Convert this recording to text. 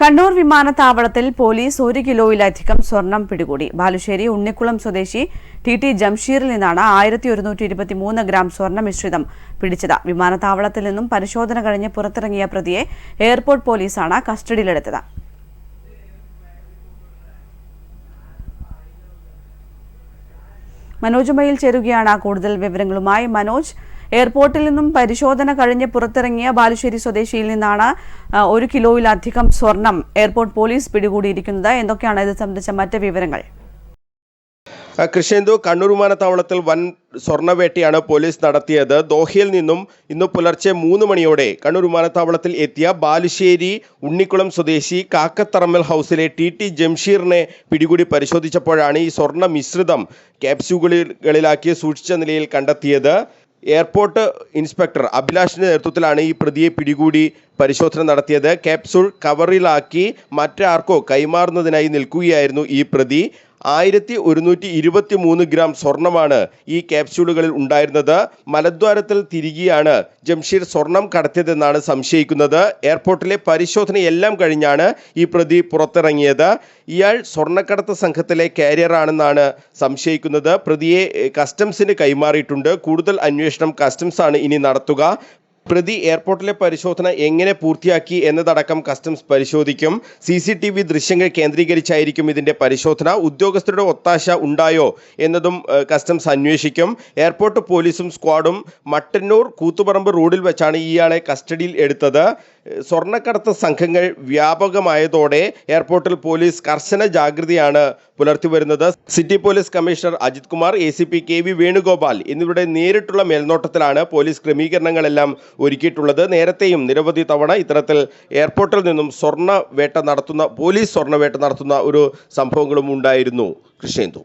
കണ്ണൂർ വിമാനത്താവളത്തിൽ പോലീസ് ഒരു കിലോയിലധികം സ്വർണം പിടികൂടി. ബാലുശ്ശേരി ഉണ്ണിക്കുളം സ്വദേശി ടി ടി ജംഷീറിൽ നിന്നാണ് ആയിരത്തി ഒരുന്നൂറ്റി ഇരുപത്തി മൂന്ന് ഗ്രാം സ്വർണ മിശ്രിതം പിടിച്ചത്. വിമാനത്താവളത്തിൽ നിന്നും പരിശോധന കഴിഞ്ഞ് പുറത്തിറങ്ങിയ പ്രതിയെ എയർപോർട്ട് പോലീസാണ് കസ്റ്റഡിയിലെടുത്തത്. മനോജുമയിൽ ചേരുകയാണ് കൂടുതൽ വിവരങ്ങളുമായി മനോജ്. എയർപോർട്ടിൽ നിന്നും പരിശോധന കഴിഞ്ഞ് പുറത്തിറങ്ങിയ ബാലുശ്ശേരി സ്വദേശിയിൽ നിന്നാണ് ഒരു കിലോയിലധികം സ്വർണം എയർപോർട്ട് പോലീസ് പിടികൂടിയിരിക്കുന്നത്. എന്തൊക്കെയാണ് ഇത് സംബന്ധിച്ച മറ്റ് വിവരങ്ങൾ? കൃഷ്ണേന്ദു കണ്ണൂർ വിമാനത്താവളത്തിൽ വൻ സ്വർണവേട്ടയാണ് പോലീസ് നടത്തിയത്. ദോഹയിൽ നിന്നും ഇന്ന് പുലർച്ചെ മൂന്ന് മണിയോടെ കണ്ണൂർ വിമാനത്താവളത്തിൽ എത്തിയ ബാലുശ്ശേരി ഉണ്ണിക്കുളം സ്വദേശി കാക്കത്തറമ്മൽ ഹൗസിലെ ടി ടി ജംഷീറിനെ പിടികൂടി പരിശോധിച്ചപ്പോഴാണ് ഈ സ്വർണ മിശ്രിതം ക്യാപ്സ്യൂളുകളിലാക്കി സൂക്ഷിച്ച നിലയിൽ കണ്ടെത്തിയത്. എയർപോർട്ട് ഇൻസ്പെക്ടർ അഭിലാഷിന്റെ നേതൃത്വത്തിലാണ് ഈ പ്രതിയെ പിടികൂടി പരിശോധന നടത്തിയത്. ക്യാപ്സൂൾ കവറിലാക്കി മറ്റാർക്കോ കൈമാറുന്നതിനായി നിൽക്കുകയായിരുന്നു ഈ പ്രതി. ആയിരത്തി ഒരുന്നൂറ്റി ഇരുപത്തി മൂന്ന് ഗ്രാം സ്വർണമാണ് ഈ ക്യാപ്സ്യൂളുകളിൽ ഉണ്ടായിരുന്നത്. മലദ്വാരത്തിൽ തിരികെയാണ് ജംഷീർ സ്വർണം കടത്തിയതെന്നാണ് സംശയിക്കുന്നത്. എയർപോർട്ടിലെ പരിശോധനയെല്ലാം കഴിഞ്ഞാണ് ഈ പ്രതി പുറത്തിറങ്ങിയത്. ഇയാൾ സ്വർണക്കടത്ത് സംഘത്തിലെ കാരിയറാണെന്നാണ് സംശയിക്കുന്നത്. പ്രതിയെ കസ്റ്റംസിന് കൈമാറിയിട്ടുണ്ട്. കൂടുതൽ അന്വേഷണം കസ്റ്റംസ് ആണ് ഇനി നടത്തുക. പ്രതി എയർപോർട്ടിലെ പരിശോധന എങ്ങനെ പൂർത്തിയാക്കി എന്നതടക്കം കസ്റ്റംസ് പരിശോധിക്കും. സി സി ടി വി ദൃശ്യങ്ങൾ കേന്ദ്രീകരിച്ചായിരിക്കും ഇതിന്റെ പരിശോധന. ഉദ്യോഗസ്ഥരുടെ ഒത്താശ ഉണ്ടായോ എന്നതും കസ്റ്റംസ് അന്വേഷിക്കും. എയർപോർട്ട് പോലീസും സ്ക്വാഡും മട്ടന്നൂർ കൂത്തുപറമ്പ് റോഡിൽ വെച്ചാണ് ഇയാളെ കസ്റ്റഡിയിൽ എടുത്തത്. സ്വർണക്കടത്ത് സംഘങ്ങൾ വ്യാപകമായതോടെ എയർപോർട്ടിൽ പോലീസ് കർശന ജാഗ്രതയാണ് പുലർത്തി വരുന്നത്. City police commissioner Ajith Kumar A C P K V Venugopal എന്നിവരുടെ നേരിട്ടുള്ള മേൽനോട്ടത്തിലാണ് പോലീസ് ക്രമീകരണങ്ങളെല്ലാം ഒരുക്കിയിട്ടുള്ളത്. നേരത്തെയും നിരവധി തവണ ഇത്തരത്തിൽ എയർപോർട്ടിൽ നിന്നും സ്വർണ വേട്ട നടത്തുന്ന പോലീസ് സ്വർണവേട്ട നടത്തുന്ന ഒരു സംഭവങ്ങളും ഉണ്ടായിരുന്നു. കൃഷ്ണേന്ദു.